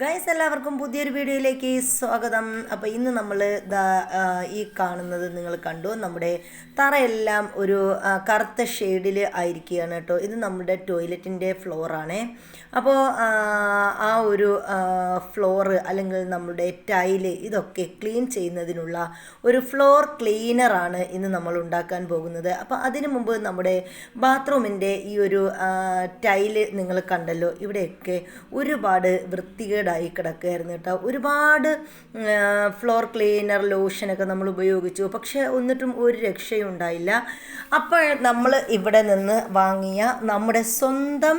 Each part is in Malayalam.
ഗൈസ് എല്ലാവർക്കും പുതിയൊരു വീഡിയോയിലേക്ക് സ്വാഗതം. അപ്പോൾ ഇന്ന് നമ്മൾ ഈ കാണുന്നത് നിങ്ങൾ കണ്ടു. നമ്മുടെ തറയെല്ലാം ഒരു കറുത്ത ഷെയ്ഡിൽ ആയിരിക്കുകയാണ് കേട്ടോ. ഇത് നമ്മുടെ ടോയ്ലറ്റിന്റെ ഫ്ലോറാണ് അപ്പോൾ ആ ഒരു ഫ്ലോറ് അല്ലെങ്കിൽ നമ്മുടെ ടൈൽ ഇതൊക്കെ ക്ലീൻ ചെയ്യുന്നതിനുള്ള ഒരു ഫ്ലോർ ക്ലീനറാണ് ഇന്ന് നമ്മൾ ഉണ്ടാക്കാൻ പോകുന്നത്. അപ്പോൾ അതിനു മുമ്പ് നമ്മുടെ ബാത്റൂമിന്റെ ഈ ഒരു ടൈൽ നിങ്ങൾ കണ്ടല്ലോ. ഇവിടെയൊക്കെ ഒരുപാട് വൃത്തികേടായി കിടക്കുകയായിരുന്നു കേട്ടോ. ഒരുപാട് ഫ്ലോർ ക്ലീനർ ലോഷനൊക്കെ നമ്മൾ ഉപയോഗിച്ചു. പക്ഷേ എന്നിട്ടും ഒരു രക്ഷയും ഉണ്ടായില്ല. അപ്പോൾ നമ്മൾ ഇവിടെ നിന്ന് വാങ്ങിയ നമ്മുടെ സ്വന്തം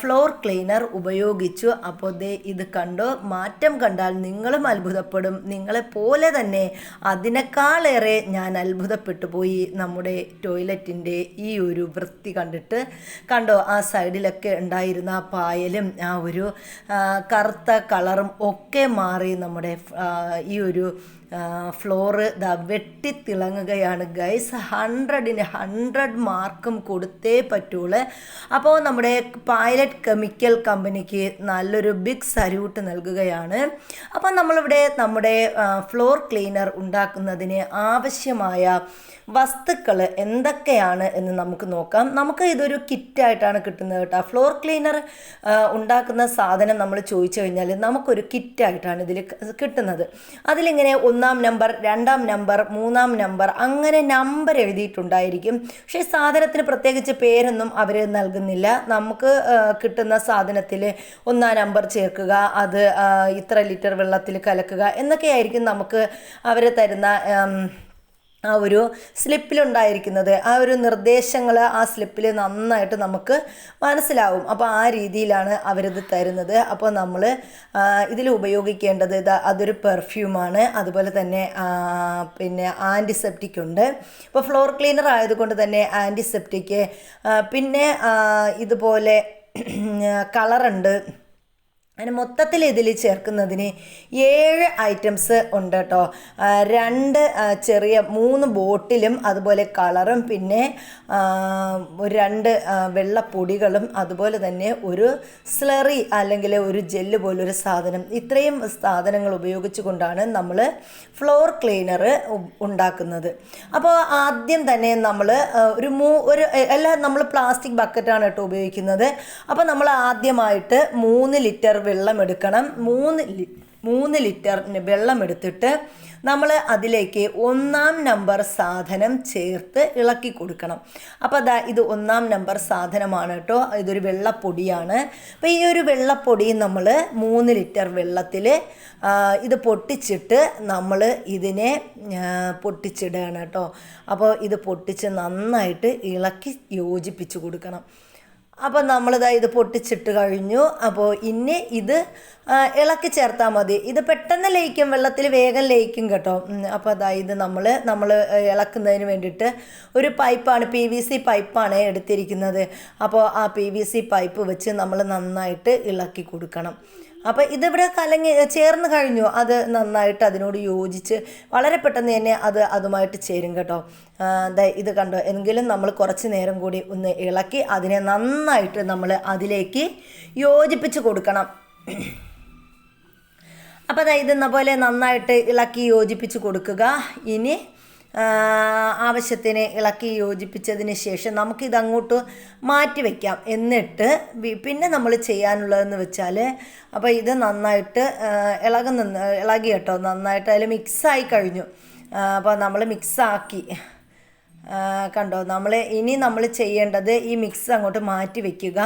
ഫ്ലോർ ക്ലീനർ ഉപയോഗിച്ചു. അപ്പോൾ ദേ ഇത് കണ്ടോ? മാറ്റം കണ്ടാൽ നിങ്ങളും അത്ഭുതപ്പെടും. നിങ്ങളെ പോലെ തന്നെ അതിനേക്കാളേറെ ഞാൻ അത്ഭുതപ്പെട്ടു പോയി നമ്മുടെ ടോയ്ലറ്റിന്റെ ഈ ഒരു വൃത്തി കണ്ടിട്ട്. കണ്ടോ? ആ സൈഡിലൊക്കെ ഉണ്ടായിരുന്ന ആ പായലും ആ ഒരു കറുത്ത കളറും ഒക്കെ മാറി നമ്മുടെ ഈ ഒരു ഫ്ലോറ് ദാ വെട്ടിത്തിളങ്ങുകയാണ് ഗൈസ് ഹൺഡ്രഡിന് ഹൺഡ്രഡ് മാർക്കും കൊടുത്തേ പറ്റുള്ളൂ. അപ്പോൾ നമ്മുടെ പൈലറ്റ് കെമിക്കൽ കമ്പനിക്ക് നല്ലൊരു ബിഗ് സല്യൂട്ട് നൽകുകയാണ്. അപ്പോൾ നമ്മളിവിടെ നമ്മുടെ ഫ്ലോർ ക്ലീനർ ഉണ്ടാക്കുന്നതിന് ആവശ്യമായ വസ്തുക്കൾ എന്തൊക്കെയാണ് എന്ന് നമുക്ക് നോക്കാം. നമുക്ക് ഇതൊരു കിറ്റായിട്ടാണ് കിട്ടുന്നത് കേട്ടോ. ഫ്ലോർ ക്ലീനർ ഉണ്ടാക്കുന്ന സാധനം നമ്മൾ ചോദിച്ചു കഴിഞ്ഞാൽ നമുക്കൊരു കിറ്റായിട്ടാണ് ഇതിൽ കിട്ടുന്നത്. അതിലിങ്ങനെ ഒന്നാം നമ്പർ രണ്ടാം നമ്പർ മൂന്നാം നമ്പർ അങ്ങനെ നമ്പർ എഴുതിയിട്ടുണ്ടായിരിക്കും. പക്ഷേ സാധനത്തിന് പ്രത്യേകിച്ച് പേരൊന്നും അവർ നൽകുന്നില്ല. നമുക്ക് കിട്ടുന്ന സാധനത്തിൽ ഒന്നാം നമ്പർ ചേർക്കുക അത് ഇത്ര ലിറ്റർ വെള്ളത്തിൽ കലക്കുക എന്നൊക്കെയായിരിക്കും നമുക്ക് അവർ തരുന്ന ആ ഒരു സ്ലിപ്പിലുണ്ടായിരിക്കുന്നത് ആ ഒരു നിർദ്ദേശങ്ങൾ ആ സ്ലിപ്പിൽ നന്നായിട്ട് നമുക്ക് മനസ്സിലാവും. അപ്പോൾ ആ രീതിയിലാണ് അവരിത് തരുന്നത്. അപ്പോൾ നമ്മൾ ഇതിൽ ഉപയോഗിക്കേണ്ടത് ഇത് അതൊരു പെർഫ്യൂമാണ്. അതുപോലെ തന്നെ പിന്നെ ആന്റിസെപ്റ്റിക് ഉണ്ട്. ഇപ്പോൾ ഫ്ലോർ ക്ലീനർ ആയതുകൊണ്ട് തന്നെ ആന്റിസെപ്റ്റിക് പിന്നെ ഇതുപോലെ കളറുണ്ട്. അങ്ങനെ മൊത്തത്തിൽ ഇതിൽ ചേർക്കുന്നതിന് ഏഴ് ഐറ്റംസ് ഉണ്ട് കേട്ടോ. രണ്ട് ചെറിയ മൂന്ന് ബോട്ടിലും അതുപോലെ കളറും പിന്നെ രണ്ട് വെള്ളപ്പൊടികളും അതുപോലെ തന്നെ ഒരു സ്ലറി അല്ലെങ്കിൽ ഒരു ജെല്ല് പോലൊരു സാധനം. ഇത്രയും സാധനങ്ങൾ ഉപയോഗിച്ചു കൊണ്ടാണ് നമ്മൾ ഫ്ലോർ ക്ലീനർ ഉണ്ടാക്കുന്നത്. അപ്പോൾ ആദ്യം തന്നെ നമ്മൾ ഒരു മൂ ഒരു എല്ലാം നമ്മൾ പ്ലാസ്റ്റിക് ബക്കറ്റാണ് കേട്ടോ ഉപയോഗിക്കുന്നത്. അപ്പോൾ നമ്മൾ ആദ്യമായിട്ട് മൂന്ന് ലിറ്റർ വെള്ളം എടുക്കണം മൂന്ന് മൂന്ന് ലിറ്ററിന് വെള്ളം എടുത്തിട്ട് നമ്മൾ അതിലേക്ക് ഒന്നാം നമ്പർ സാധനം ചേർത്ത് ഇളക്കി കൊടുക്കണം. അപ്പോൾ അതാ ഇത് ഒന്നാം നമ്പർ സാധനമാണ് കേട്ടോ. ഇതൊരു വെള്ളപ്പൊടിയാണ്. അപ്പോൾ ഈ ഒരു വെള്ളപ്പൊടി നമ്മൾ മൂന്ന് ലിറ്റർ വെള്ളത്തിൽ ഇത് പൊട്ടിച്ചിട്ട് നമ്മൾ ഇതിനെ പൊട്ടിച്ചിടുകയാണ് കേട്ടോ. അപ്പോൾ ഇത് പൊട്ടിച്ച് നന്നായിട്ട് ഇളക്കി യോജിപ്പിച്ച് കൊടുക്കണം. അപ്പോൾ നമ്മളിതാ ഇത് പൊട്ടിച്ചിട്ട് കഴിഞ്ഞു. അപ്പോൾ ഇനി ഇത് ഇളക്കി ചേർത്താൽ മതി. ഇത് പെട്ടെന്ന് ലയിക്കും വെള്ളത്തിൽ വേഗം ലയിക്കും കേട്ടോ. അപ്പോൾ അതാ ഇത് നമ്മൾ നമ്മൾ ഇളക്കുന്നതിന് വേണ്ടിയിട്ട് ഒരു പൈപ്പാണ് പി വി സി പൈപ്പാണ് എടുത്തിരിക്കുന്നത്. അപ്പോൾ ആ പി വി സി പൈപ്പ് വെച്ച് നമ്മൾ നന്നായിട്ട് ഇളക്കി കൊടുക്കണം. അപ്പോൾ ഇതിവിടെ കലങ്ങി ചേർന്ന് കഴിഞ്ഞു. അത് നന്നായിട്ട് അതിനോട് യോജിച്ച് വളരെ പെട്ടെന്ന് തന്നെ അത് അതുമായിട്ട് ചേരും കേട്ടോ. ഇത് കണ്ടോ? എങ്കിലും നമ്മൾ കുറച്ച് നേരം കൂടി ഒന്ന് ഇളക്കി അതിനെ നന്നായിട്ട് നമ്മൾ അതിലേക്ക് യോജിപ്പിച്ച് കൊടുക്കണം. അപ്പോൾ അതായത് ഇന്ന പോലെ നന്നായിട്ട് ഇളക്കി യോജിപ്പിച്ച് കൊടുക്കുക. ഇനി ആവശ്യത്തിന് ഇളക്കി യോജിപ്പിച്ചതിന് ശേഷം നമുക്കിത് അങ്ങോട്ട് മാറ്റി വയ്ക്കാം എന്നിട്ട് പിന്നെ നമ്മൾ ചെയ്യാനുള്ളതെന്ന് വെച്ചാൽ അപ്പോൾ ഇത് നന്നായിട്ട് ഇളകുന്ന ഇളകി കേട്ടോ നന്നായിട്ട് അതിൽ മിക്സായി കഴിഞ്ഞു. അപ്പോൾ നമ്മൾ മിക്സാക്കി. കണ്ടോ നമ്മൾ ഇനി നമ്മൾ ചെയ്യേണ്ടത് ഈ മിക്സ് അങ്ങോട്ട് മാറ്റി വെക്കുക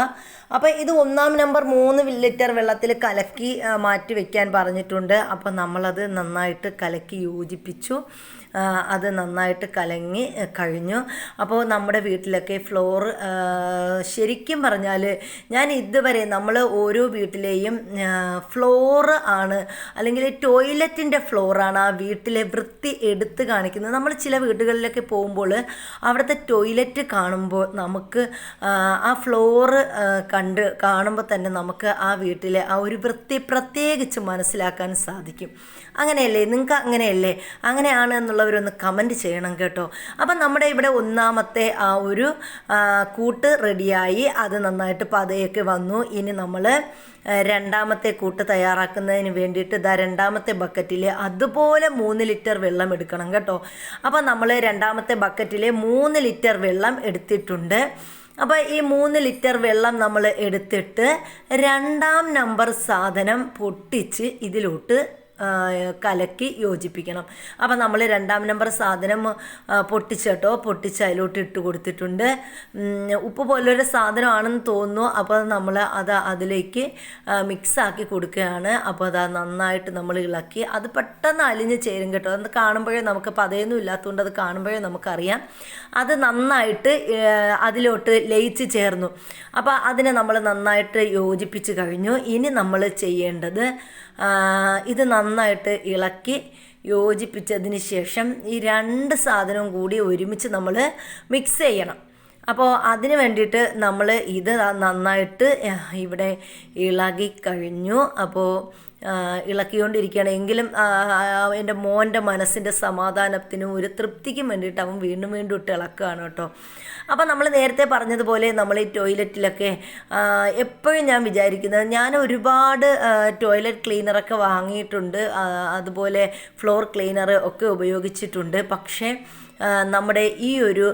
അപ്പോൾ ഇത് ഒന്നാം നമ്പർ മൂന്ന് ലിറ്റർ വെള്ളത്തിൽ കലക്കി മാറ്റി വെക്കാൻ പറഞ്ഞിട്ടുണ്ട്. അപ്പോൾ നമ്മളത് നന്നായിട്ട് കലക്കി യോജിപ്പിച്ചു. അത് നന്നായിട്ട് കലങ്ങി കഴിഞ്ഞു. അപ്പോൾ നമ്മുടെ വീട്ടിലൊക്കെ ഫ്ലോർ ശരിക്കും പറഞ്ഞാൽ ഞാൻ ഇതുവരെ നമ്മൾ ഓരോ വീട്ടിലെയും ഫ്ലോർ ആണ് അല്ലെങ്കിൽ ടോയ്ലറ്റിന്റെ ഫ്ലോറാണ് ആ വീട്ടിലെ വൃത്തി എടുത്ത് കാണിക്കുന്നത്. നമ്മൾ ചില വീടുകളിലൊക്കെ പോകുമ്പോൾ അവിടുത്തെ ടോയ്ലറ്റ് കാണുമ്പോൾ നമുക്ക് ആ, ഫ്ലോർ കണ്ട് കാണുമ്പോൾ തന്നെ നമുക്ക് ആ വീട്ടിലെ ആ ഒരു വൃത്തി പ്രത്യേകിച്ച് മനസ്സിലാക്കാൻ സാധിക്കും. അങ്ങനെയല്ലേ? നിങ്ങൾക്ക് അങ്ങനെയല്ലേ? അങ്ങനെയാണ് എന്നുള്ളവരൊന്ന് കമന്റ് ചെയ്യണം കേട്ടോ. അപ്പം നമ്മുടെ ഇവിടെ ഒന്നാമത്തെ ആ ഒരു കൂട്ട് റെഡിയായി അത് നന്നായിട്ട് പതയൊക്കെ വന്നു. ഇനി നമ്മൾ രണ്ടാമത്തെ കൂട്ട് തയ്യാറാക്കുന്നതിന് വേണ്ടിയിട്ട് ഇതാ രണ്ടാമത്തെ ബക്കറ്റിൽ അതുപോലെ മൂന്ന് ലിറ്റർ വെള്ളം എടുക്കണം കേട്ടോ. അപ്പോൾ നമ്മൾ രണ്ടാമത്തെ ബക്കറ്റിൽ മൂന്ന് ലിറ്റർ വെള്ളം എടുത്തിട്ടുണ്ട്. അപ്പോൾ ഈ മൂന്ന് ലിറ്റർ വെള്ളം നമ്മൾ എടുത്തിട്ട് രണ്ടാം നമ്പർ സാധനം പൊട്ടിച്ച് ഇതിലോട്ട് കലക്കി യോജിപ്പിക്കണം. അപ്പോൾ നമ്മൾ രണ്ടാം നമ്പർ സാധനം പൊട്ടിച്ചേട്ടോ? പൊട്ടിച്ച് അതിലോട്ട് ഇട്ട് കൊടുത്തിട്ടുണ്ട്. ഉപ്പ് പോലൊരു സാധനമാണെന്ന് തോന്നുന്നു. അപ്പോൾ നമ്മൾ അത് അതിലേക്ക് മിക്സാക്കി കൊടുക്കുകയാണ്. അപ്പോൾ അത് നന്നായിട്ട് നമ്മൾ ഇളക്കി. അത് പെട്ടെന്ന് അലിഞ്ഞ് ചേരും കേട്ടോ. അത് കാണുമ്പോഴേ നമുക്ക് പതയൊന്നും ഇല്ലാത്തതുകൊണ്ട് അത് കാണുമ്പോഴേ നമുക്കറിയാം. അത് നന്നായിട്ട് അതിലോട്ട് ലയിച്ച് ചേർന്നു. അപ്പോൾ അതിനെ നമ്മൾ നന്നായിട്ട് യോജിപ്പിച്ച് കഴിഞ്ഞു. ഇനി നമ്മൾ ചെയ്യേണ്ടത് ഇത് നന്നായിട്ട് ഇളക്കി യോജിപ്പിച്ചതിന് ശേഷം ഈ രണ്ട് സാധനവും കൂടി ഒരുമിച്ച് നമ്മൾ മിക്സ് ചെയ്യണം. അപ്പോൾ അതിന് വേണ്ടിയിട്ട് നമ്മൾ ഇത് നന്നായിട്ട് ഇവിടെ ഇളകി കഴിഞ്ഞു. അപ്പോൾ ഇളക്കിക്കൊണ്ടിരിക്കുകയാണ്. എങ്കിലും എന്റെ മോന്റെ മനസ്സിന്റെ സമാധാനത്തിനും ഒരു തൃപ്തിക്കും വേണ്ടിയിട്ട് അവൻ വീണ്ടും വീണ്ടും ഇട്ട് ഇളക്കുകയാണ് കേട്ടോ. അപ്പോൾ നമ്മൾ നേരത്തെ പറഞ്ഞതുപോലെ നമ്മൾ ഈ ടോയ്ലറ്റിലൊക്കെ എപ്പോഴും ഞാൻ വിചാരിക്കുന്നത് ഞാൻ ഒരുപാട് ടോയ്ലറ്റ് ക്ലീനറൊക്കെ വാങ്ങിയിട്ടുണ്ട്. അതുപോലെ ഫ്ലോർ ക്ലീനർ ഒക്കെ ഉപയോഗിച്ചിട്ടുണ്ട്. പക്ഷേ നമ്മുടെ ഈ ഒരു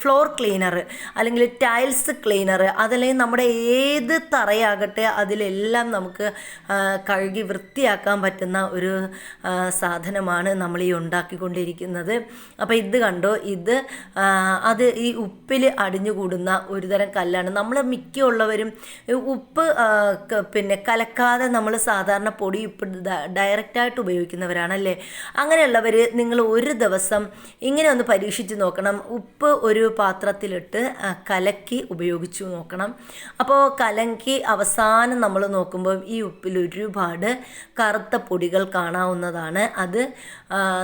ഫ്ലോർ ക്ലീനർ അല്ലെങ്കിൽ ടൈൽസ് ക്ലീനർ അതല്ലെങ്കിൽ നമ്മുടെ ഏത് തറയാകട്ടെ അതിലെല്ലാം നമുക്ക് കഴുകി വൃത്തിയാക്കാൻ പറ്റുന്ന ഒരു സാധനമാണ് നമ്മൾ ഈ ഉണ്ടാക്കിക്കൊണ്ടിരിക്കുന്നത്. അപ്പോൾ ഇത് കണ്ടോ? ഇത് അത് ഈ ഉപ്പിൽ അടിഞ്ഞുകൂടുന്ന ഒരുതരം കല്ലാണ്. നമ്മൾ മിക്കുള്ളവരും ഉപ്പ് പിന്നെ കലക്കാതെ നമ്മൾ സാധാരണ പൊടി ഉപ്പ് ഡയറക്റ്റായിട്ട് ഉപയോഗിക്കുന്നവരാണല്ലേ? അങ്ങനെയുള്ളവർ നിങ്ങൾ ഒരു ദിവസം ഇങ്ങനെ ഒന്ന് പരീക്ഷിച്ച് നോക്കണം. ഉപ്പ് ഒരു പാത്രത്തിലിട്ട് കലക്കി ഉപയോഗിച്ചു നോക്കണം. അപ്പോൾ കലക്കി അവസാനം നമ്മൾ നോക്കുമ്പോൾ ഈ ഉപ്പിൽ ഒരുപാട് കറുത്ത പൊടികൾ കാണാവുന്നതാണ്. അത്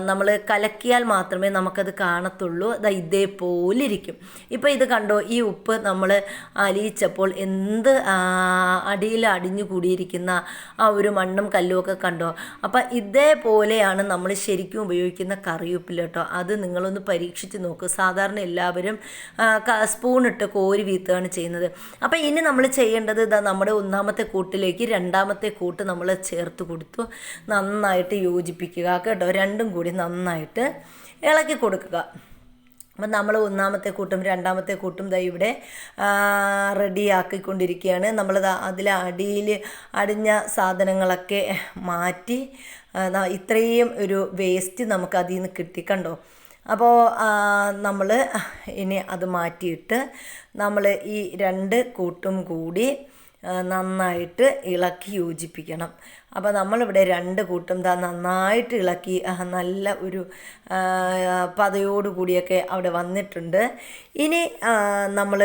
നമ്മൾ കലക്കിയാൽ മാത്രമേ നമുക്കത് കാണത്തുള്ളൂ. അത് ഇതേപോലെ ഇരിക്കും. ഇപ്പോൾ ഇത് കണ്ടോ ഈ ഉപ്പ് നമ്മൾ അലിയിച്ചപ്പോൾ എന്ത് അടിയിൽ അടിഞ്ഞു കൂടിയിരിക്കുന്ന ആ ഒരു മണ്ണും കല്ലും ഒക്കെ കണ്ടോ? അപ്പം ഇതേപോലെയാണ് നമ്മൾ ശരിക്കും ഉപയോഗിക്കുന്ന കറിയുപ്പിൽ കേട്ടോ. അത് നിങ്ങളൊന്ന് പരീക്ഷിച്ച് നോക്കുക സാധാരണ എല്ലാവരും സ്പൂൺ ഇട്ട് കോരി വീത്തുകയാണ് ചെയ്യുന്നത്. അപ്പം ഇനി നമ്മൾ ചെയ്യേണ്ടത് ഇതാ നമ്മുടെ ഒന്നാമത്തെ കൂട്ടിലേക്ക് രണ്ടാമത്തെ കൂട്ട് നമ്മൾ ചേർത്ത് കൊടുത്തു. നന്നായിട്ട് യോജിപ്പിക്കുക കേട്ടോ. രണ്ടും കൂടി നന്നായിട്ട് ഇളക്കി കൊടുക്കുക. അപ്പം നമ്മൾ ഒന്നാമത്തെ കൂട്ടും രണ്ടാമത്തെ കൂട്ടും ദാ ഇവിടെ റെഡിയാക്കിക്കൊണ്ടിരിക്കുകയാണ് നമ്മൾ അതിൽ അടിയിൽ അടിഞ്ഞ സാധനങ്ങളൊക്കെ മാറ്റി ഇത്രയും ഒരു വേസ്റ്റ് നമുക്ക് അതിൽ നിന്ന് കിട്ടി കണ്ടോ? അപ്പോൾ നമ്മൾ ഇനി അത് മാറ്റിയിട്ട് നമ്മൾ ഈ രണ്ട് കൂട്ടും കൂടി നന്നായിട്ട് ഇളക്കി യോജിപ്പിക്കണം. അപ്പോൾ നമ്മളിവിടെ രണ്ട് കൂട്ടും ദാ നന്നായിട്ട് ഇളക്കി നല്ല ഒരു പതയോടുകൂടിയൊക്കെ അവിടെ വന്നിട്ടുണ്ട്. ഇനി നമ്മൾ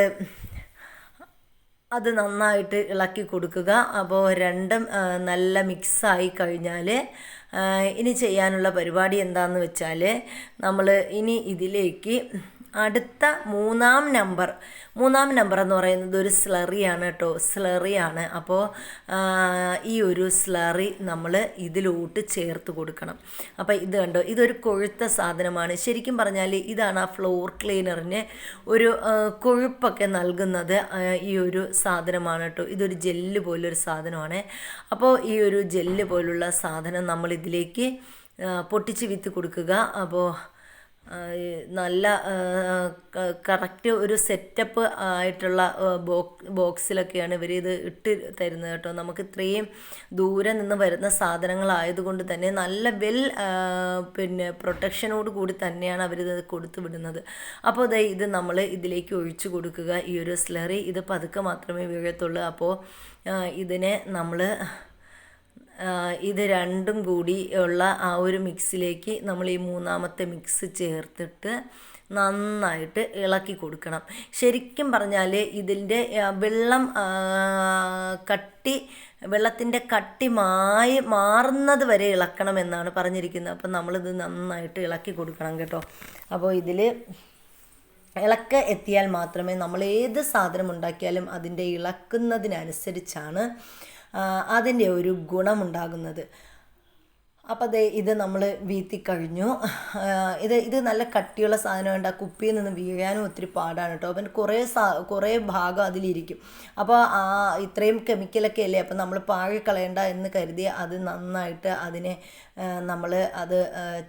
അത് നന്നായിട്ട് ഇളക്കി കൊടുക്കുക. അപ്പോൾ രണ്ടും നല്ല മിക്സായി കഴിഞ്ഞാൽ ഇനി ചെയ്യാനുള്ള പരിപാടി എന്താണെന്ന് വെച്ചാൽ നമ്മൾ ഇനി ഇതിലേക്ക് അടുത്ത മൂന്നാം നമ്പർ. മൂന്നാം നമ്പർ എന്ന് പറയുന്നത് ഒരു സ്ലറിയാണ് കേട്ടോ. സ്ലറിയാണ് അപ്പോൾ ഈ ഒരു സ്ലറി നമ്മൾ ഇതിലോട്ട് ചേർത്ത് കൊടുക്കണം. അപ്പോൾ ഇത് കണ്ടോ? ഇതൊരു കൊഴുത്ത സാധനമാണ്. ശരിക്കും പറഞ്ഞാൽ ഇതാണ് ആ ഫ്ലോർ ക്ലീനറിന് ഒരു കൊഴുപ്പൊക്കെ നൽകുന്നത് ഈ ഒരു സാധനമാണ് കേട്ടോ. ഇതൊരു ജെല്ല് പോലൊരു സാധനമാണ്. അപ്പോൾ ഈ ഒരു ജെല്ല് പോലുള്ള സാധനം നമ്മൾ ഇതിലേക്ക് പൊട്ടിച്ച് വിത്ത് കൊടുക്കുക. അപ്പോൾ നല്ല കറക്റ്റ് ഒരു സെറ്റപ്പ് ആയിട്ടുള്ള ബോക്സ് ബോക്സിലൊക്കെയാണ് ഇവർ ഇത് ഇട്ട് തരുന്നത് കേട്ടോ. നമുക്ക് ഇത്രയും ദൂരെ നിന്ന് വരുന്ന സാധനങ്ങളായതുകൊണ്ട് തന്നെ നല്ല വെൽ പിന്നെ പ്രൊട്ടക്ഷനോട് കൂടി തന്നെയാണ് അവരിത് കൊടുത്തു വിടുന്നത്. അപ്പോൾ അതായത് ഇത് നമ്മൾ ഇതിലേക്ക് ഒഴിച്ചു കൊടുക്കുക. ഈ ഒരു സ്ലറി ഇത് പതുക്കെ മാത്രമേ വീഴത്തുള്ളൂ. അപ്പോൾ ഇതിനെ നമ്മൾ ഇത് രണ്ടും കൂടി ഉള്ള ആ ഒരു മിക്സിലേക്ക് നമ്മൾ ഈ മൂന്നാമത്തെ മിക്സ് ചേർത്തിട്ട് നന്നായിട്ട് ഇളക്കി കൊടുക്കണം. ശരിക്കും പറഞ്ഞാൽ ഇതിന്റെ വെള്ളം കട്ടി വെള്ളത്തിന്റെ കട്ടി മായി മാറുന്നത് വരെ ഇളക്കണം എന്നാണ് പറഞ്ഞിരിക്കുന്നത്. അപ്പം നമ്മളിത് നന്നായിട്ട് ഇളക്കി കൊടുക്കണം കേട്ടോ. അപ്പോൾ ഇതിൽ ഇളക്ക് എത്തിയാൽ മാത്രമേ നമ്മൾ ഏത് സാധനം ഉണ്ടാക്കിയാലും അതിന്റെ ഇളക്കുന്നതിനനുസരിച്ചാണ് അതിന്റെ ഒരു ഗുണമുണ്ടാകുന്നത്. അപ്പോൾ ദേ ഇത് നമ്മൾ വീത്തി കഴിഞ്ഞു. ഇത് ഇത് നല്ല കട്ടിയുള്ള സാധനമുണ്ട് ആ കുപ്പിയിൽ നിന്ന് വീഴാനും ഒത്തിരി പാടാണ് കേട്ടോ. അപ്പം കുറേ സാ കുറേ ഭാഗം അതിലിരിക്കും. അപ്പോൾ ആ ഇത്രയും കെമിക്കലൊക്കെ അല്ലേ? അപ്പം നമ്മൾ പാഴി കളയണ്ട എന്ന് കരുതി അത് നന്നായിട്ട് അതിനെ നമ്മൾ അത്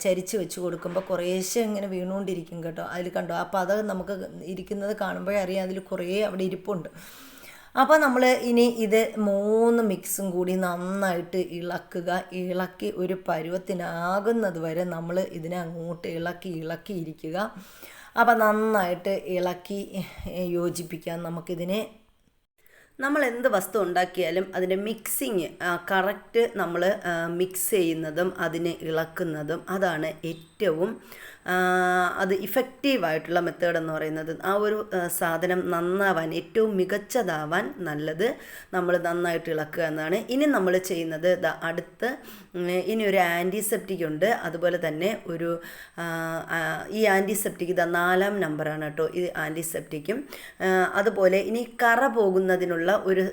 ചരിച്ച് വെച്ച് കൊടുക്കുമ്പോൾ കുറേശ്ശെ ഇങ്ങനെ വീണുകൊണ്ടിരിക്കും കേട്ടോ. അതിൽ കണ്ടോ? അപ്പോൾ അത് നമുക്ക് ഇരിക്കുന്നത് കാണുമ്പോഴേ അറിയാം അതിൽ കുറേ അവിടെ ഇരിപ്പുണ്ട്. അപ്പോൾ നമ്മൾ ഇനി ഇത് മൂന്ന് മിക്സും കൂടി നന്നായിട്ട് ഇളക്കുക. ഇളക്കി ഒരു പരുവത്തിനാകുന്നത് വരെ നമ്മൾ ഇതിനെ അങ്ങോട്ട് ഇളക്കി ഇളക്കി ഇരിക്കുക. അപ്പോൾ നന്നായിട്ട് ഇളക്കി യോജിപ്പിക്കാൻ നമുക്കിതിനെ. നമ്മൾ എന്ത് വസ്തു ഉണ്ടാക്കിയാലും അതിന്റെ മിക്സിങ് കറക്റ്റ് നമ്മൾ മിക്സ് ചെയ്യുന്നതും അതിനെ ഇളക്കുന്നതും അതാണ് ഏറ്റവും അത് ഇഫക്റ്റീവായിട്ടുള്ള മെത്തേഡ് എന്ന് പറയുന്നത്. ആ ഒരു സാധനം നന്നാവാൻ ഏറ്റവും മികച്ചതാവാൻ നല്ലത് നമ്മൾ നന്നായിട്ട് ഇളക്കുക എന്നാണ്. ഇനി നമ്മൾ ചെയ്യുന്നത് അടുത്ത് ഇനി ഒരു ആന്റിസെപ്റ്റിക് ഉണ്ട്. അതുപോലെ തന്നെ ഒരു ഈ ആന്റിസെപ്റ്റിക് ഇതാ നാലാം നമ്പറാണ് കേട്ടോ ഈ ആന്റിസെപ്റ്റിക്കും അതുപോലെ ഇനി കറ പോകുന്നതിനുള്ള ഒരു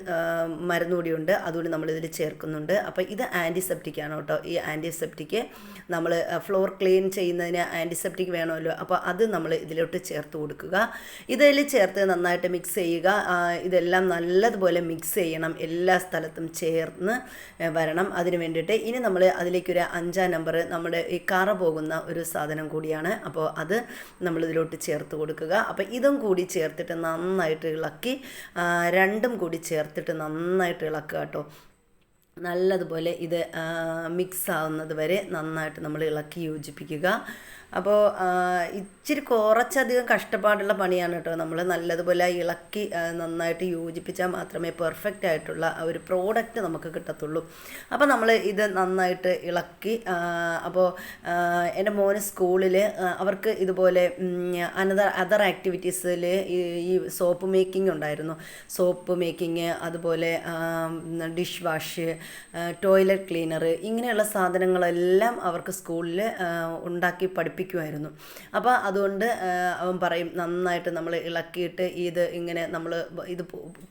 മരുന്നുകൂടിയുണ്ട് അതുകൂടി നമ്മളിതിൽ ചേർക്കുന്നുണ്ട്. അപ്പോൾ ഇത് ആന്റിസെപ്റ്റിക് ആണ് കേട്ടോ. ഈ ആന്റിസെപ്റ്റിക് നമ്മൾ ഫ്ലോർ ക്ലീൻ ചെയ്യുന്നതിന് ആന്റിസെപ്റ്റിക് വേണമല്ലോ. അപ്പോൾ അത് നമ്മൾ ഇതിലോട്ട് ചേർത്ത് കൊടുക്കുക. ഇതിൽ ചേർത്ത് നന്നായിട്ട് മിക്സ് ചെയ്യുക. ഇതെല്ലാം നല്ലതുപോലെ മിക്സ് ചെയ്യണം. എല്ലാ സ്ഥലത്തും ചേർന്ന് വരണം. അതിന് വേണ്ടിയിട്ട് ഇനി നമ്മൾ അതിലേക്കൊരു അഞ്ചാം നമ്പർ നമ്മുടെ ഈ കറ പോകുന്ന ഒരു സാധനം കൂടിയാണ്. അപ്പോൾ അത് നമ്മൾ ഇതിലോട്ട് ചേർത്ത് കൊടുക്കുക. അപ്പോൾ ഇതും കൂടി ചേർത്തിട്ട് നന്നായിട്ട് ഇളക്കി രണ്ടും കൂടി ചേർത്തിട്ട് നന്നായിട്ട് ഇളക്കുക കേട്ടോ. നല്ലതുപോലെ ഇത് മിക്സ് ആവുന്നത് വരെ നന്നായിട്ട് നമ്മൾ ഇളക്കി യോജിപ്പിക്കുക. അപ്പോൾ ഇച്ചിരി കുറച്ചധികം കഷ്ടപ്പാടുള്ള പണിയാണ് കേട്ടോ. നമ്മൾ നല്ലതുപോലെ ഇളക്കി നന്നായിട്ട് യോജിപ്പിച്ചാൽ മാത്രമേ പെർഫെക്റ്റ് ആയിട്ടുള്ള ഒരു പ്രോഡക്റ്റ് നമുക്ക് കിട്ടത്തുള്ളൂ. അപ്പോൾ നമ്മൾ ഇത് നന്നായിട്ട് ഇളക്കി അപ്പോൾ എന്റെ മോന് സ്കൂളിൽ അവർക്ക് ഇതുപോലെ അനദർ അതർ ആക്ടിവിറ്റീസിൽ ഈ സോപ്പ് മേക്കിംഗ് ഉണ്ടായിരുന്നു. സോപ്പ് മേക്കിംഗ് അതുപോലെ ഡിഷ് വാഷ് ടോയ്ലറ്റ് ക്ലീനർ ഇങ്ങനെയുള്ള സാധനങ്ങളെല്ലാം അവർക്ക് സ്കൂളിൽ ഉണ്ടാക്കി പഠിപ്പിക്കുമായിരുന്നു. അപ്പോൾ അതുകൊണ്ട് അവൻ പറയും നന്നായിട്ട് നമ്മൾ ഇളക്കിയിട്ട് ഇത് ഇങ്ങനെ നമ്മൾ ഇത്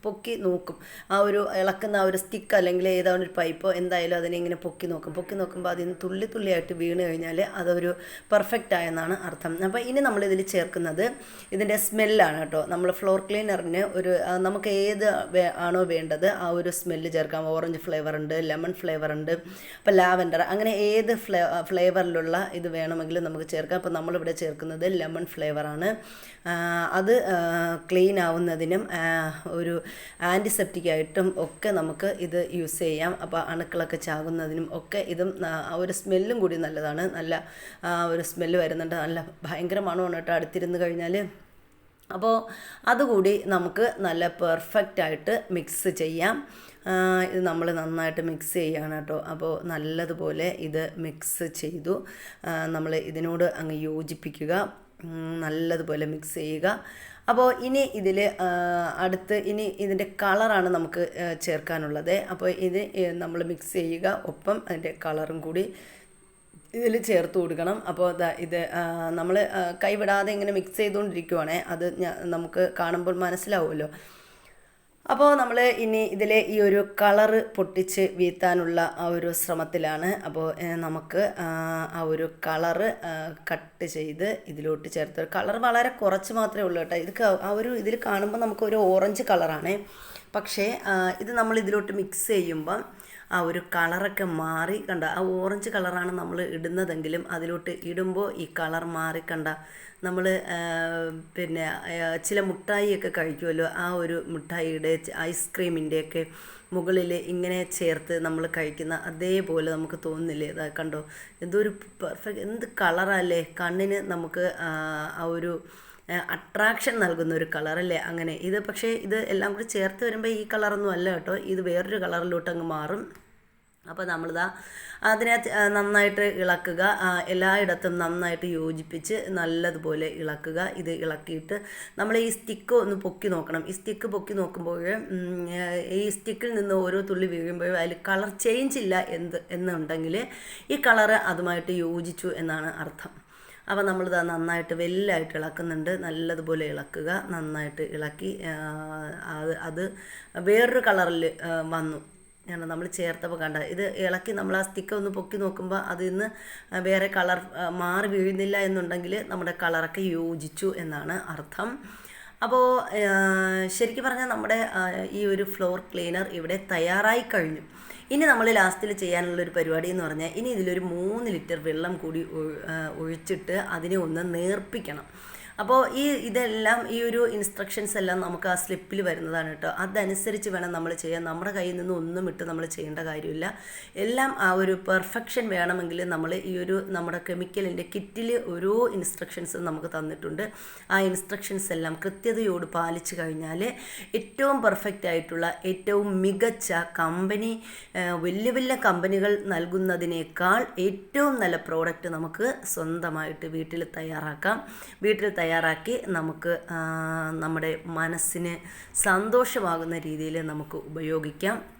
പൊക്കി നോക്കും. ആ ഒരു ഇളക്കുന്ന ആ ഒരു സ്റ്റിക്ക് അല്ലെങ്കിൽ ഏതാണ് ഒരു പൈപ്പോ എന്തായാലും അതിനെ ഇങ്ങനെ പൊക്കി നോക്കും. പൊക്കി നോക്കുമ്പോൾ അതിന് തുള്ളി തുള്ളിയായിട്ട് വീണ് കഴിഞ്ഞാൽ അതൊരു പെർഫെക്റ്റ് ആയെന്നാണ് അർത്ഥം. അപ്പോൾ ഇനി നമ്മൾ ഇതിൽ ചേർക്കുന്നത് ഇതിന്റെ സ്മെല്ലാണ് കേട്ടോ. നമ്മൾ ഫ്ലോർ ക്ലീനറിന് ഒരു നമുക്ക് ഏത് ആണോ വേണ്ടത് ആ ഒരു സ്മെല്ല് ചേർക്കാം. ഓറഞ്ച് ഫ്ലേവർ ഉണ്ട് ലെമൺ ഫ്ലേവർ ഉണ്ട് അപ്പോൾ ലാവൻഡർ അങ്ങനെ ഏത് ഫ്ലേ ഫ്ലേവറിലുള്ള ഇത് വേണമെങ്കിലും നമുക്ക് ചേർക്കാം അപ്പോൾ നമ്മളിവിടെ ചേർക്കുന്നത് ലെമൺ ഫ്ലേവറാണ് അത് ക്ലീൻ ആവുന്നതിനും ഒരു ആന്റിസെപ്റ്റിക് ആയിട്ടും ഒക്കെ നമുക്ക് ഇത് യൂസ് ചെയ്യാം. അപ്പോൾ അണുക്കളൊക്കെ ചാകുന്നതിനും ഒക്കെ ഇതും ഒരു സ്മെല്ലും കൂടി നല്ലതാണ്. നല്ല ഒരു സ്മെല്ല് വരുന്നുണ്ട്. നല്ല ഭയങ്കര മണമാണ് കേട്ടോ അടുത്തിരുന്ന് കഴിഞ്ഞാൽ അപ്പോൾ അതുകൂടി നമുക്ക് നല്ല പെർഫെക്റ്റായിട്ട് മിക്സ് ചെയ്യാം. ഇത് നമ്മൾ നന്നായിട്ട് മിക്സ് ചെയ്യുകയാണ് കേട്ടോ. അപ്പോൾ നല്ലതുപോലെ ഇത് മിക്സ് ചെയ്തു. നമ്മൾ ഇതിനോട് അങ്ങ് യോജിപ്പിക്കുക. നല്ലതുപോലെ മിക്സ് ചെയ്യുക. അപ്പോൾ ഇനി ഇതിൽ അടുത്ത് ഇനി ഇതിന്റെ കളറാണ് നമുക്ക് ചേർക്കാനുള്ളത്. അപ്പോൾ ഇത് നമ്മൾ മിക്സ് ചെയ്യുക. ഒപ്പം അതിന്റെ കളറും കൂടി ഇതിൽ ചേർത്ത് കൊടുക്കണം. അപ്പോൾ ഇത് നമ്മൾ കൈവിടാതെ ഇങ്ങനെ മിക്സ് ചെയ്തുകൊണ്ടിരിക്കുവാണേ അത് നമുക്ക് കാണുമ്പോൾ മനസ്സിലാവുമല്ലോ. അപ്പോൾ നമ്മൾ ഇനി ഇതിലെ ഈ ഒരു കളറ് പൊട്ടിച്ച് വീത്താനുള്ള ആ ഒരു ശ്രമത്തിലാണ്. അപ്പോൾ നമുക്ക് ആ ഒരു കളറ് കട്ട് ചെയ്ത് ഇതിലോട്ട് ചേർത്ത്. കളർ വളരെ കുറച്ച് മാത്രമേ ഉള്ളൂ കേട്ടോ. ഇത് ആ ഒരു ഇതിൽ കാണുമ്പോൾ നമുക്ക് ഒരു ഓറഞ്ച് കളറാണ്. പക്ഷേ ഇത് നമ്മൾ ഇതിലോട്ട് മിക്സ് ചെയ്യുമ്പം ആ ഒരു കളറൊക്കെ മാറി കണ്ട ആ ഓറഞ്ച് കളറാണ് നമ്മൾ ഇടുന്നതെങ്കിലും അതിലോട്ട് ഇടുമ്പോൾ ഈ കളർ മാറി കണ്ട നമ്മൾ പിന്നെ ചില മുട്ടായിയൊക്കെ കഴിക്കുമല്ലോ ആ ഒരു മുട്ടായിയുടെ ഐസ്ക്രീമിന്റെയൊക്കെ മുകളിൽ ഇങ്ങനെ ചേർത്ത് നമ്മൾ കഴിക്കുന്ന അതേപോലെ നമുക്ക് തോന്നുന്നില്ലേ? ഇതാ കണ്ടോ? എന്തൊരു പെർഫെക്റ്റ് എന്ത് കളറല്ലേ? കണ്ണിന് നമുക്ക് ആ ഒരു അട്രാക്ഷൻ നൽകുന്ന ഒരു കളറല്ലേ അങ്ങനെ. ഇത് പക്ഷേ ഇത് എല്ലാം കൂടി ചേർത്ത് വരുമ്പോൾ ഈ കളറൊന്നും അല്ല കേട്ടോ. ഇത് വേറൊരു കളറിലോട്ട് അങ്ങ് മാറും. അപ്പോൾ നമ്മളിതാ അതിനെ നന്നായിട്ട് ഇളക്കുക. എല്ലായിടത്തും നന്നായിട്ട് യോജിപ്പിച്ച് നല്ലതുപോലെ ഇളക്കുക. ഇത് ഇളക്കിയിട്ട് നമ്മൾ ഈ സ്റ്റിക്ക് ഒന്ന് പൊക്കി നോക്കണം. ഈ സ്റ്റിക്ക് പൊക്കി നോക്കുമ്പോൾ ഈ സ്റ്റിക്കിൽ നിന്ന് ഓരോ തുള്ളി വീഴുമ്പോഴും അതിൽ കളർ ചേഞ്ച് ഇല്ല എന്ത് എന്നുണ്ടെങ്കിൽ ഈ കളറ് അതുമായിട്ട് യോജിച്ചു എന്നാണ് അർത്ഥം. അപ്പോൾ നമ്മളിത് നന്നായിട്ട് വെല്ലായിട്ട് ഇളക്കുന്നുണ്ട്. നല്ലതുപോലെ ഇളക്കുക. നന്നായിട്ട് ഇളക്കി അത് അത് വേറൊരു കളറിൽ വന്നു. ഞാൻ നമ്മൾ ചേർത്തപ്പോൾ കണ്ട ഇത് ഇളക്കി നമ്മൾ ആ സ്റ്റിക്ക് ഒന്ന് പൊക്കി നോക്കുമ്പോൾ അതിൽ നിന്ന് വേറെ കളർ മാറി വീഴുന്നില്ല എന്നുണ്ടെങ്കിൽ നമ്മുടെ കളറൊക്കെ യോജിച്ചു എന്നാണ് അർത്ഥം. അപ്പോൾ ശരിക്കും പറഞ്ഞാൽ നമ്മുടെ ഈ ഒരു ഫ്ലോർ ക്ലീനർ ഇവിടെ തയ്യാറായി കഴിഞ്ഞു. ഇനി നമ്മൾ ലാസ്റ്റിൽ ചെയ്യാനുള്ളൊരു പരിപാടി എന്ന് പറഞ്ഞാൽ ഇനി ഇതിലൊരു മൂന്ന് ലിറ്റർ വെള്ളം കൂടി ഒഴിച്ചിട്ട് അതിനെ ഒന്ന് നേർപ്പിക്കണം. അപ്പോൾ ഈ ഇതെല്ലാം ഈ ഒരു ഇൻസ്ട്രക്ഷൻസ് എല്ലാം നമുക്ക് ആ സ്ലിപ്പിൽ വരുന്നതാണ് കേട്ടോ. അതനുസരിച്ച് വേണം നമ്മൾ ചെയ്യാൻ. നമ്മുടെ കയ്യിൽ നിന്ന് ഒന്നും ഇട്ട് നമ്മൾ ചെയ്യേണ്ട കാര്യമില്ല. എല്ലാം ആ ഒരു പെർഫെക്ഷൻ വേണമെങ്കിൽ നമ്മൾ ഈ ഒരു നമ്മുടെ കെമിക്കലിന്റെ കിറ്റിൽ ഓരോ ഇൻസ്ട്രക്ഷൻസ് നമുക്ക് തന്നിട്ടുണ്ട്. ആ ഇൻസ്ട്രക്ഷൻസ് എല്ലാം കൃത്യതയോട് പാലിച്ചു കഴിഞ്ഞാൽ ഏറ്റവും പെർഫെക്റ്റ് ആയിട്ടുള്ള ഏറ്റവും മികച്ച കമ്പനി വലിയ വലിയ കമ്പനികൾ നൽകുന്നതിനേക്കാൾ ഏറ്റവും നല്ല പ്രോഡക്റ്റ് നമുക്ക് സ്വന്തമായിട്ട് വീട്ടിൽ തയ്യാറാക്കാം. വീട്ടിൽ തയ്യാറാക്കി നമുക്ക് ആ, നമ്മുടെ മനസ്സിന് സന്തോഷമാകുന്ന രീതിയിൽ നമുക്ക് ഉപയോഗിക്കാം.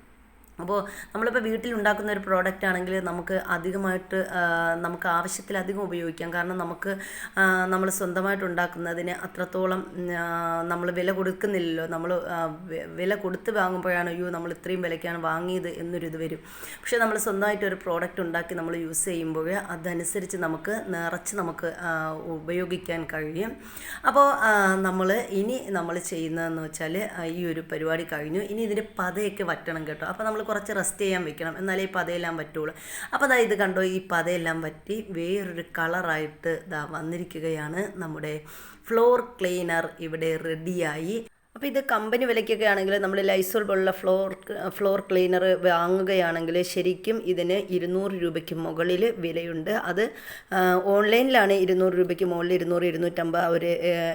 അപ്പോൾ നമ്മളിപ്പോൾ വീട്ടിൽ ഉണ്ടാക്കുന്ന ഒരു പ്രോഡക്റ്റ് ആണെങ്കിൽ നമുക്ക് അധികമായിട്ട് നമുക്ക് ആവശ്യത്തിലധികം ഉപയോഗിക്കാം. കാരണം നമുക്ക് നമ്മൾ സ്വന്തമായിട്ട് ഉണ്ടാക്കുന്നതിന് അത്രത്തോളം നമ്മൾ വില കൊടുക്കുന്നില്ലല്ലോ. നമ്മൾ വില കൊടുത്ത് വാങ്ങുമ്പോഴാണ് അയ്യോ നമ്മൾ ഇത്രയും വിലയ്ക്കാണ് വാങ്ങിയത് എന്നൊരിത് വരും. പക്ഷേ നമ്മൾ സ്വന്തമായിട്ട് ഒരു പ്രോഡക്റ്റ് ഉണ്ടാക്കി നമ്മൾ യൂസ് ചെയ്യുമ്പോൾ അതനുസരിച്ച് നമുക്ക് നിറച്ച് നമുക്ക് ഉപയോഗിക്കാൻ കഴിയും. അപ്പോൾ നമ്മൾ ഇനി നമ്മൾ ചെയ്യുന്നതെന്ന് വെച്ചാൽ ഈ ഒരു പരിപാടി കഴിഞ്ഞു. ഇനി ഇതിന്റെ പതയൊക്കെ വറ്റണം കേട്ടോ. അപ്പോൾ നമ്മൾ കുറച്ച് റെസ്റ്റ് ചെയ്യാൻ വെക്കണം. എന്നാലേ ഈ പതയെല്ലാം പറ്റുള്ളൂ. അപ്പോൾ അതായത് കണ്ടോ ഈ പതയെല്ലാം പറ്റി വേറൊരു കളറായിട്ട് ഇതാ വന്നിരിക്കുകയാണ് നമ്മുടെ ഫ്ലോർ ക്ലീനർ ഇവിടെ റെഡിയായി അപ്പോൾ ഇത് കമ്പനി വിലയ്ക്കൊക്കെ ആണെങ്കിൽ നമ്മൾ ലൈസോൾ പോലുള്ള ഫ്ലോർ ഫ്ലോർ ക്ലീനർ വാങ്ങുകയാണെങ്കിൽ ശരിക്കും ഇതിന് ഇരുന്നൂറ് രൂപയ്ക്ക് മുകളിൽ വിലയുണ്ട്. അത് ഓൺലൈനിലാണ് ഇരുന്നൂറ് രൂപയ്ക്ക് മുകളിൽ ഇരുന്നൂറ് ഇരുന്നൂറ്റമ്പത് ആ ഒരു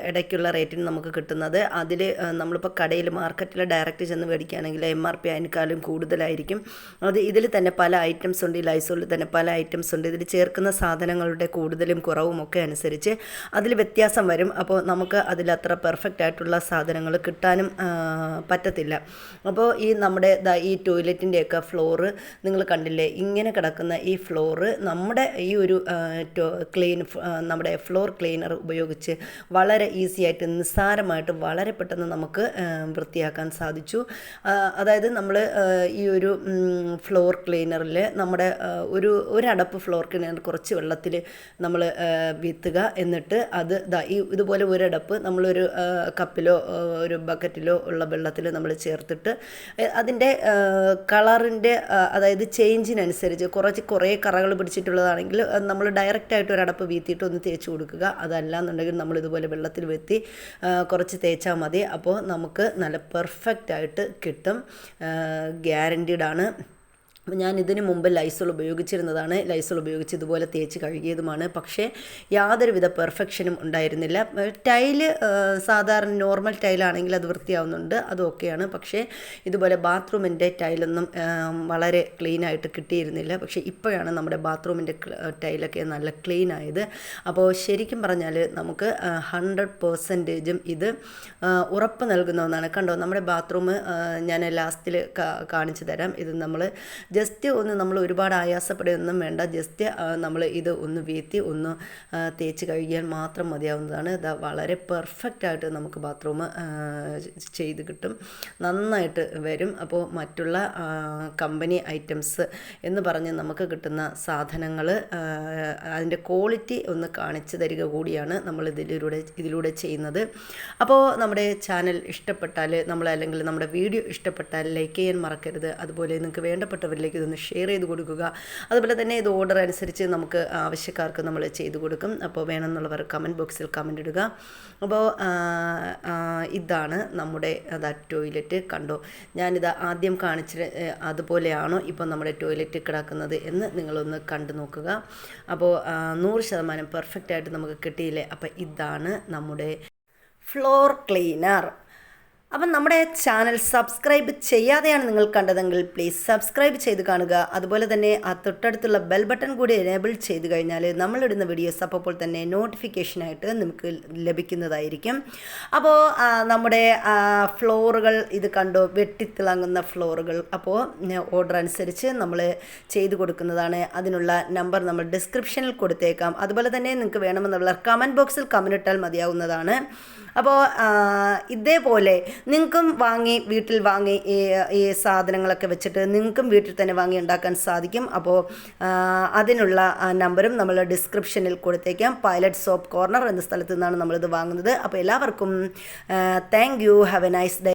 ഇടയ്ക്കുള്ള റേറ്റിന് നമുക്ക് കിട്ടുന്നത്. അതിൽ നമ്മളിപ്പോൾ കടയിൽ മാർക്കറ്റിൽ ഡയറക്റ്റ് ചെന്ന് മേടിക്കുകയാണെങ്കിൽ എം ആർ പി അതിനേക്കാളും കൂടുതലായിരിക്കും. അത് ഇതിൽ തന്നെ പല ഐറ്റംസ് ഉണ്ട്. ഈ ലൈസോളിൽ തന്നെ പല ഐറ്റംസ് ഉണ്ട്. ഇതിൽ ചേർക്കുന്ന സാധനങ്ങളുടെ കൂടുതലും കുറവും ഒക്കെ അനുസരിച്ച് അതിൽ വ്യത്യാസം വരും. അപ്പോൾ നമുക്ക് അതിലത്ര പെർഫെക്റ്റ് ആയിട്ടുള്ള സാധനങ്ങൾ കിട്ടാനും പറ്റത്തില്ല. അപ്പോൾ ഈ നമ്മുടെ ഈ ടോയ്ലറ്റിന്റെയൊക്കെ ഫ്ലോറ് നിങ്ങൾ കണ്ടില്ലേ? ഇങ്ങനെ കിടക്കുന്ന ഈ ഫ്ലോറ് നമ്മുടെ ഈ ഒരു ക്ലീൻ നമ്മുടെ ഫ്ലോർ ക്ലീനർ ഉപയോഗിച്ച് വളരെ ഈസി ആയിട്ട് നിസ്സാരമായിട്ട് വളരെ പെട്ടെന്ന് നമുക്ക് വൃത്തിയാക്കാൻ സാധിച്ചു. അതായത് നമ്മൾ ഈ ഒരു ഫ്ലോർ ക്ലീനറിൽ നമ്മുടെ ഒരു ഒരടപ്പ് ഫ്ലോർ ക്ലീനർ കുറച്ച് വെള്ളത്തിൽ നമ്മൾ വീത്തുക എന്നിട്ട് അത് ഈ ഇതുപോലെ ഒരടപ്പ് നമ്മളൊരു കപ്പിലോ ഒരു ബക്കറ്റിലോ ഉള്ള വെള്ളത്തിൽ നമ്മൾ ചേർത്തിട്ട് അതിന്റെ കളറിന്റെ അതായത് ചേഞ്ചിനനുസരിച്ച് കുറച്ച് കുറേ കറകൾ പിടിച്ചിട്ടുള്ളതാണെങ്കിൽ നമ്മൾ ഡയറക്റ്റായിട്ട് ഒരടപ്പ് വീത്തിയിട്ട് ഒന്ന് തേച്ച് കൊടുക്കുക. അതല്ല എന്നുണ്ടെങ്കിൽ നമ്മൾ ഇതുപോലെ വെള്ളത്തിൽ വെത്തി കുറച്ച് തേച്ചാൽ മതി. അപ്പോൾ നമുക്ക് നല്ല പെർഫെക്റ്റ് ആയിട്ട് കിട്ടും ഗ്യാരന്റീഡ് ആണ്. അപ്പോൾ ഞാൻ ഇതിന് മുമ്പ് ലൈസോൾ ഉപയോഗിച്ചിരുന്നതാണ്. ലൈസോൾ ഉപയോഗിച്ച് ഇതുപോലെ തേച്ച് കഴുകിയതുമാണ്. പക്ഷേ യാതൊരുവിധ പെർഫെക്ഷനും ഉണ്ടായിരുന്നില്ല. ടൈൽ സാധാരണ നോർമൽ ടൈലാണെങ്കിൽ അത് വൃത്തിയാവുന്നുണ്ട്. അത് ഓക്കെയാണ്. പക്ഷേ ഇതുപോലെ ബാത്റൂമിന്റെ ടൈലൊന്നും വളരെ ക്ലീൻ ആയിട്ട് കിട്ടിയിരുന്നില്ല. പക്ഷേ ഇപ്പോഴാണ് നമ്മുടെ ബാത്റൂമിന്റെ ടൈലൊക്കെ നല്ല ക്ലീൻ ആയത്. അപ്പോൾ ശരിക്കും പറഞ്ഞാൽ നമുക്ക് ഹൺഡ്രഡ് പേഴ്സന്റേജും ഇത് ഉറപ്പ് നൽകുന്ന ഒന്നാണ്. കണ്ടോ നമ്മുടെ ബാത്റൂം ഞാൻ ലാസ്റ്റിൽ കാണിച്ചു തരാം. ഇത് നമ്മൾ ജസ്റ്റ് ഒന്ന് നമ്മൾ ഒരുപാട് ആയാസപ്പെടുകയൊന്നും വേണ്ട. ജസ്റ്റ് നമ്മൾ ഇത് ഒന്ന് വീത്തി ഒന്ന് തേച്ച് കഴുകിയാൽ മാത്രം മതിയാവുന്നതാണ്. ഇത് വളരെ പെർഫെക്റ്റ് ആയിട്ട് നമുക്ക് ബാത്റൂം ചെയ്ത് കിട്ടും. നന്നായിട്ട് വരും. അപ്പോൾ മറ്റുള്ള കമ്പനി ഐറ്റംസ് എന്ന് പറഞ്ഞ് നമുക്ക് കിട്ടുന്ന സാധനങ്ങൾ അതിന്റെ ക്വാളിറ്റി ഒന്ന് കാണിച്ചു തരിക കൂടിയാണ് നമ്മൾ ഇതിലൂടെ ഇതിലൂടെ ചെയ്യുന്നത്. അപ്പോൾ നമ്മുടെ ചാനൽ ഇഷ്ടപ്പെട്ടാൽ നമ്മൾ അല്ലെങ്കിൽ നമ്മുടെ വീഡിയോ ഇഷ്ടപ്പെട്ടാൽ ലൈക്ക് ചെയ്യാൻ മറക്കരുത്. അതുപോലെ നിങ്ങൾക്ക് വേണ്ടപ്പെട്ടവരിലേക്ക് ഇതൊന്ന് ഷെയർ ചെയ്ത് കൊടുക്കുക. അതുപോലെ തന്നെ ഇത് ഓർഡർ അനുസരിച്ച് നമുക്ക് ആവശ്യക്കാർക്ക് നമ്മൾ ചെയ്തു കൊടുക്കും. അപ്പോൾ വേണമെന്നുള്ളവർ കമന്റ് ബോക്സിൽ കമന്റ് ഇടുക. അപ്പോൾ ഇതാണ് നമ്മുടെ അതാ ടോയ്ലറ്റ് കണ്ടോ? ഞാനിത് ആദ്യം കാണിച്ച അതുപോലെയാണോ ഇപ്പോൾ നമ്മുടെ ടോയ്ലറ്റ് കിടക്കുന്നത് എന്ന് നിങ്ങളൊന്ന് കണ്ടു നോക്കുക. അപ്പോൾ നൂറ് ശതമാനം പെർഫെക്റ്റ് ആയിട്ട് നമുക്ക് കിട്ടിയില്ലേ? അപ്പോൾ ഇതാണ് നമ്മുടെ ഫ്ലോർ ക്ലീനർ അപ്പം നമ്മുടെ ചാനൽ സബ്സ്ക്രൈബ് ചെയ്യാതെയാണ് നിങ്ങൾ കണ്ടതെങ്കിൽ പ്ലീസ് സബ്സ്ക്രൈബ് ചെയ്ത് കാണുക. അതുപോലെ തന്നെ ആ തൊട്ടടുത്തുള്ള ബെൽ ബട്ടൺ കൂടി എനേബിൾ ചെയ്ത് കഴിഞ്ഞാൽ നമ്മളിടുന്ന വീഡിയോസ് അപ്പോൾ തന്നെ നോട്ടിഫിക്കേഷനായിട്ട് നമുക്ക് ലഭിക്കുന്നതായിരിക്കും. അപ്പോൾ നമ്മുടെ ഫ്ലോറുകൾ ഇത് കണ്ടോ? വെട്ടിത്തിളങ്ങുന്ന ഫ്ലോറുകൾ അപ്പോൾ ഓർഡർ അനുസരിച്ച് നമ്മൾ ചെയ്തു കൊടുക്കുന്നതാണ്. അതിനുള്ള നമ്പർ നമ്മൾ ഡിസ്ക്രിപ്ഷനിൽ കൊടുത്തേക്കാം. അതുപോലെ തന്നെ നിങ്ങൾക്ക് വേണമെന്നുള്ള കമന്റ് ബോക്സിൽ കമന്റ് ഇട്ടാൽ മതിയാവുന്നതാണ്. അപ്പോൾ ഇതേപോലെ നിങ്ങൾക്കും വാങ്ങി വീട്ടിൽ വാങ്ങി ഈ സാധനങ്ങളൊക്കെ വെച്ചിട്ട് നിങ്ങൾക്കും വീട്ടിൽ തന്നെ വാങ്ങി ഉണ്ടാക്കാൻ സാധിക്കും. അപ്പോൾ അതിനുള്ള നമ്പറും നമ്മൾ ഡിസ്ക്രിപ്ഷനിൽ കൊടുത്തേക്കാം. പൈലറ്റ് സോപ്പ് കോർണർ എന്ന സ്ഥലത്ത് നിന്നാണ് നമ്മളിത് വാങ്ങുന്നത്. അപ്പോൾ എല്ലാവർക്കും thank you have a nice day